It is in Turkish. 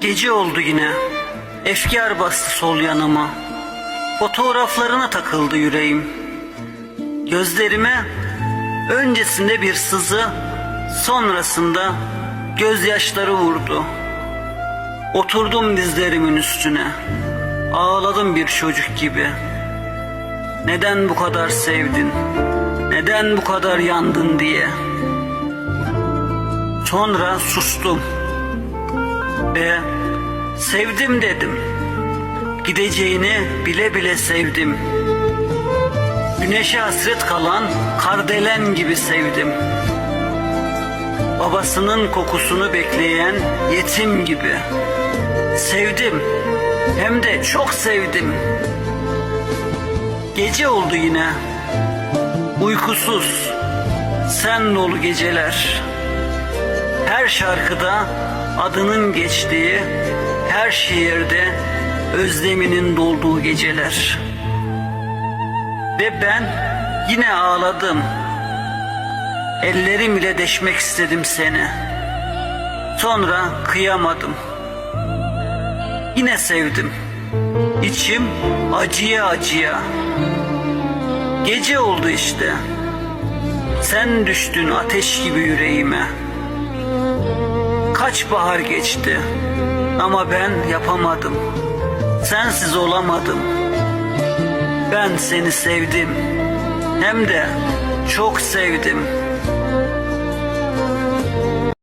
Gece oldu yine. Efkar bastı sol yanıma. Fotoğraflarına takıldı yüreğim. Gözlerime öncesinde bir sızı, sonrasında gözyaşları vurdu. Oturdum dizlerimin üstüne. Ağladım bir çocuk gibi. Neden bu kadar sevdin? Neden bu kadar yandın diye. Sonra sustum ve sevdim dedim. Gideceğini bile bile sevdim. Güneşe hasret kalan kardelen gibi sevdim. Babasının kokusunu bekleyen yetim gibi. Sevdim. Hem de çok sevdim. Gece oldu yine. Uykusuz. Sen dolu geceler. Şarkıda adının geçtiği, her şiirde özleminin dolduğu geceler. Ve ben yine ağladım. Ellerim ile deşmek istedim seni. Sonra kıyamadım. Yine sevdim. İçim acıya acıya. Gece oldu işte. Sen düştün ateş gibi yüreğime. Kaç bahar geçti ama ben yapamadım. Sensiz olamadım. Ben seni sevdim. Hem de çok sevdim.